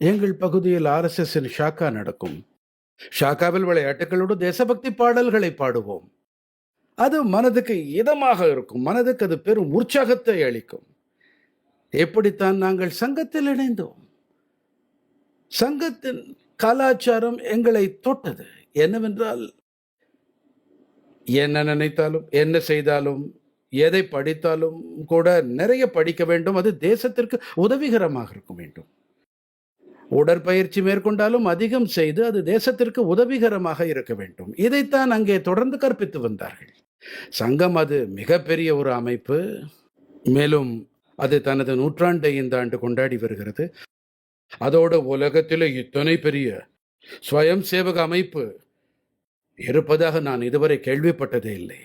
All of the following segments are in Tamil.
எங்கள் பகுதியில் ஆர்எஸ்எஸ்ஸின் ஷாக்கா நடக்கும். ஷாக்காவில் விளையாட்டுகளோடு தேசபக்தி பாடல்களை பாடுவோம். அது மனதுக்கு இதமாக இருக்கும். மனதுக்கு அது பெரும் உற்சாகத்தை அளிக்கும். எப்படித்தான் நாங்கள் சங்கத்தில் இணைந்தோம். சங்கத்தின் கலாச்சாரம் எங்களை தொட்டது. என்னவென்றால் என்ன நினைத்தாலும் என்ன செய்தாலும் எதை படித்தாலும் கூட நிறைய படிக்க வேண்டும். அது தேசத்திற்கு உதவிகரமாக இருக்க வேண்டும். உடற்பயிற்சி மேற்கொண்டாலும் அதிகம் செய்து அது தேசத்திற்கு உதவிகரமாக இருக்க வேண்டும். இதைத்தான் அங்கே தொடர்ந்து கற்பித்து வந்தார்கள். சங்கம் அது மிகப்பெரிய ஒரு அமைப்பு. மேலும் அது தனது நூற்றாண்டை இந்த ஆண்டு கொண்டாடி வருகிறது. அதோட உலகத்தில் இத்தனை பெரிய ஸ்வயம் சேவக அமைப்பு இருப்பதாக நான் இதுவரை கேள்விப்பட்டதே இல்லை.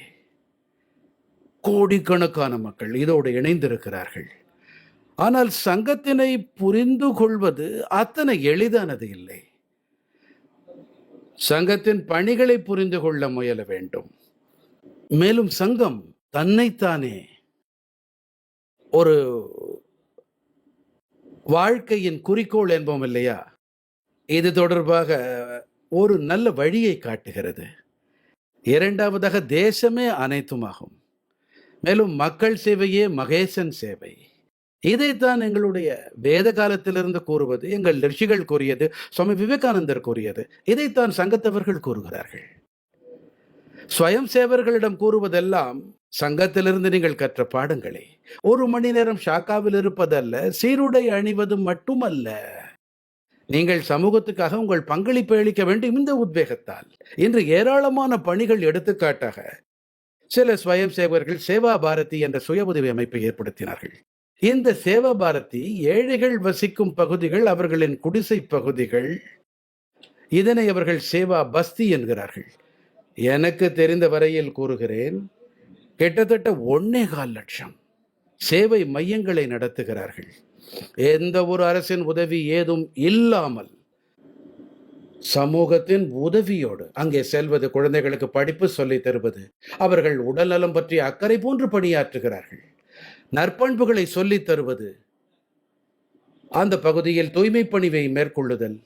கோடிக்கணக்கான மக்கள் இதோடு இணைந்திருக்கிறார்கள். ஆனால் சங்கத்தினை புரிந்து கொள்வது அத்தனை எளிதானது இல்லை. சங்கத்தின் பணிகளை புரிந்து கொள்ள முயல வேண்டும். மேலும் சங்கம் தன்னைத்தானே ஒரு வாழ்க்கையின் குறிக்கோள் என்போம் இல்லையா? இது தொடர்பாக ஒரு நல்ல வழியை காட்டுகிறது. இரண்டாவதாக தேசமே அனைத்துமாகும். மேலும் மக்கள் சேவையே மகேசன் சேவை. இதைத்தான் எங்களுடைய வேத காலத்திலிருந்து கூறுவது எங்கள் ரிஷிகள் கூறியது சுவாமி விவேகானந்தர் கூறியது. இதைத்தான் சங்கத்தவர்கள் கூறுகிறார்கள். ஸ்வயம் சேவர்களிடம் கூறுவதெல்லாம் சங்கத்திலிருந்து நீங்கள் கற்ற பாடங்களே. ஒரு மணி நேரம் ஷாக்காவில் இருப்பதல்ல சீருடை அணிவது மட்டுமல்ல. நீங்கள் சமூகத்துக்காக உங்கள் பங்களிப்பை அளிக்க வேண்டும் இந்த உத்வேகத்தால். இன்று ஏராளமான பணிகள் எடுத்துக்காட்டாக சில ஸ்வயம் சேவர்கள் சேவா பாரதி என்ற சுய உதவி அமைப்பை ஏற்படுத்தினார்கள். இந்த சேவா பாரதி ஏழைகள் வசிக்கும் பகுதிகள் அவர்களின் குடிசை பகுதிகள். இதனை அவர்கள் சேவா பஸ்தி என்கிறார்கள். எனக்கு தெரிந்த வரையில் கூறுகிறேன் கிட்டத்தட்ட ஒன்னே கால் லட்சம் சேவை மையங்களை நடத்துகிறார்கள். எந்த ஒரு அரசின் உதவி ஏதும் இல்லாமல் சமூகத்தின் உதவியோடு அங்கே செல்வது குழந்தைகளுக்கு படிப்பு சொல்லித் தருவது அவர்கள் உடல்நலம் பற்றி அக்கறை போன்று பணியாற்றுகிறார்கள். நற்பண்புகளை சொல்லித் தருவது. அந்த பகுதியில் தூய்மை பணிவை மேற்கொள்ளுதல்.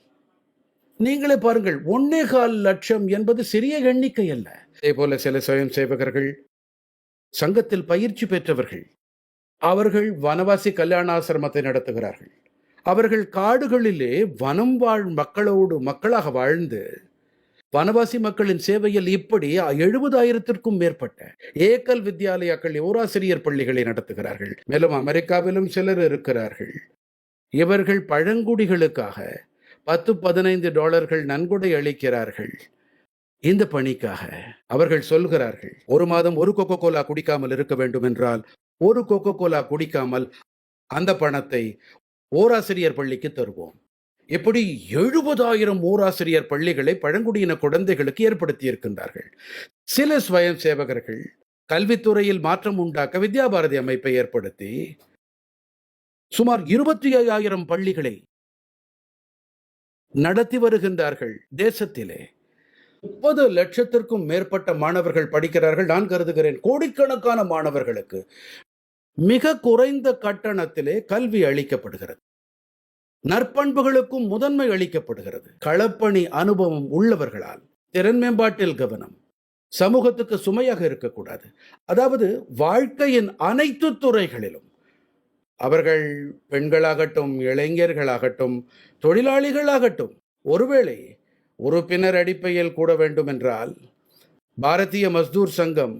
நீங்களே பாருங்கள் ஒன்னே கால் லட்சம் என்பது சிறிய எண்ணிக்கை அல்ல. அதே போல சில சுயம் சேவகர்கள் சங்கத்தில் பயிற்சி பெற்றவர்கள் அவர்கள் வனவாசி கல்யாணாசிரமத்தை நடத்துகிறார்கள். அவர்கள் காடுகளிலே வனம் வாழ் மக்களோடு மக்களாக வாழ்ந்து வனவாசி மக்களின் சேவையில் இப்படி எழுபதாயிரத்திற்கும் மேற்பட்ட ஏக்கல் வித்யாலயாக்கள் ஓராசிரியர் பள்ளிகளை நடத்துகிறார்கள். மேலும் அமெரிக்காவிலும் சிலர் இருக்கிறார்கள். இவர்கள் பழங்குடிகளுக்காக பத்து பதினைந்து டாலர்கள் நன்கொடை அளிக்கிறார்கள். இந்த பணிக்காக அவர்கள் சொல்கிறார்கள் ஒரு மாதம் ஒரு கொக்கோ கோலா குடிக்காமல் இருக்க வேண்டும் என்றால் ஒரு கொக்கோ கோலா குடிக்காமல் அந்த பணத்தை ஓராசிரியர் பள்ளிக்கு தருவோம். எப்படி எழுபதாயிரம் ஓராசிரியர் பள்ளிகளை பழங்குடியின குழந்தைகளுக்கு ஏற்படுத்தி இருக்கின்றார்கள் சில ஸ்வயம் சேவகர்கள் கல்வித்துறையில் மாற்றம் உண்டாக்க வித்யாபாரதி அமைப்பை ஏற்படுத்தி சுமார் இருபத்தி ஐயாயிரம் பள்ளிகளை நடத்தி வருகின்றார்கள் தேசத்திலே. முப்பது லட்சத்திற்கும் மேற்பட்ட மாணவர்கள் படிக்கிறார்கள் நான் கருதுகிறேன். கோடிக்கணக்கான மாணவர்களுக்கு மிக குறைந்த கட்டணத்திலே கல்வி அளிக்கப்படுகிறது. நற்பண்புகளுக்கும் முதன்மை அளிக்கப்படுகிறது. களப்பணி அனுபவம் உள்ளவர்களால் திறன் மேம்பாட்டில் கவனம். சமூகத்துக்கு சுமையாக இருக்கக்கூடாது. அதாவது வாழ்க்கையின் அனைத்து துறைகளிலும் அவர்கள் பெண்களாகட்டும் இளைஞர்களாகட்டும் தொழிலாளிகளாகட்டும் ஒருவேளை உறுப்பினர் அடிப்படையில் கூட வேண்டும் என்றால் பாரதிய மஸ்தூர் சங்கம்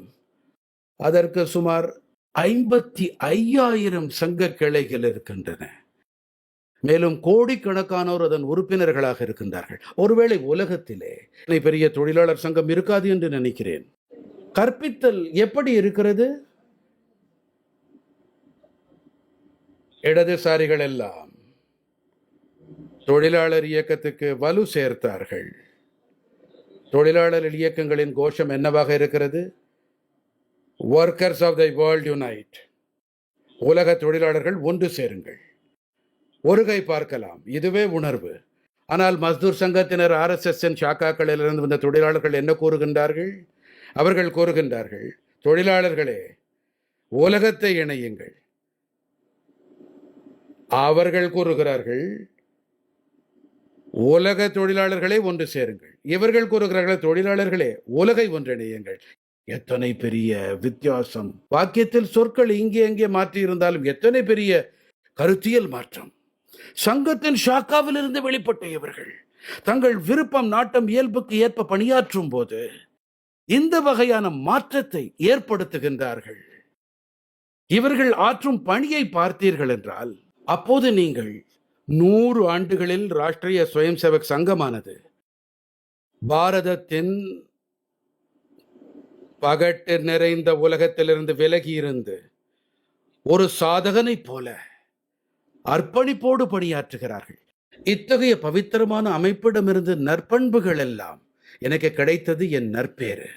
அதற்கு சுமார் ஐம்பத்தி ஐயாயிரம் சங்க கிளைகள் இருக்கின்றன. மேலும் கோடிக்கணக்கானோர் அதன் உறுப்பினர்களாக இருக்கின்றார்கள். ஒருவேளை உலகத்திலே பெரிய தொழிலாளர் சங்கம் இருக்காது என்று நினைக்கிறேன். கற்பித்தல் எப்படி இருக்கிறது? இடதுசாரிகள் எல்லாம் தொழிலாளர் இயக்கத்துக்கு வலு சேர்த்தார்கள். தொழிலாளர் இயக்கங்களின் கோஷம் என்னவாக இருக்கிறது? Workers of the world unite உலக தொழிலாளர்கள் ஒன்று சேருங்கள். ஒருகை பார்க்கலாம். இதுவே உணர்வு. ஆனால் மஸ்தூர் சங்கத்தினர் ஆர்எஸ்எஸ்என் சாக்காக்களிலிருந்து வந்த தொழிலாளர்கள் என்ன கூறுகின்றார்கள்? அவர்கள் கூறுகின்றார்கள் தொழிலாளர்களே உலகத்தை இணையுங்கள். அவர்கள் கூறுகிறார்கள் உலக தொழிலாளர்களே ஒன்று சேருங்கள். இவர்கள் கூறுகிறார்கள் தொழிலாளர்களே உலகை ஒன்றிணையுங்கள் எத்தனை பெரிய வித்தியாசம். வாக்கியத்தில் சொற்கள் இங்கே அங்கே மாற்றி இருந்தாலும் எத்தனை பெரிய கருத்தியல் மாற்றம். சங்கத்தின் ஷாக்காவில் இருந்து வெளிப்பட்ட இவர்கள் தங்கள் விருப்பம் நாட்டம் இயல்புக்கு ஏற்ப பணியாற்றும் போது இந்த வகையான மாற்றத்தை ஏற்படுத்துகின்றார்கள். இவர்கள் ஆற்றும் பணியை பார்த்தீர்கள் என்றால் அப்போது நீங்கள் நூறு ஆண்டுகளில் ராஷ்டிரிய சுயம் சேவக் சங்கமானது பாரதத்தின் பகட்டு நிறைந்த உலகத்திலிருந்து விலகி இருந்து ஒரு சாதகனைப் போல அர்ப்பணிப்போடு பணியாற்றுகிறார்கள். இத்தகைய பவித்திரமான அமைப்பிடமிருந்து நற்பண்புகள் எல்லாம் எனக்கு கிடைத்தது என் நற்பேறு.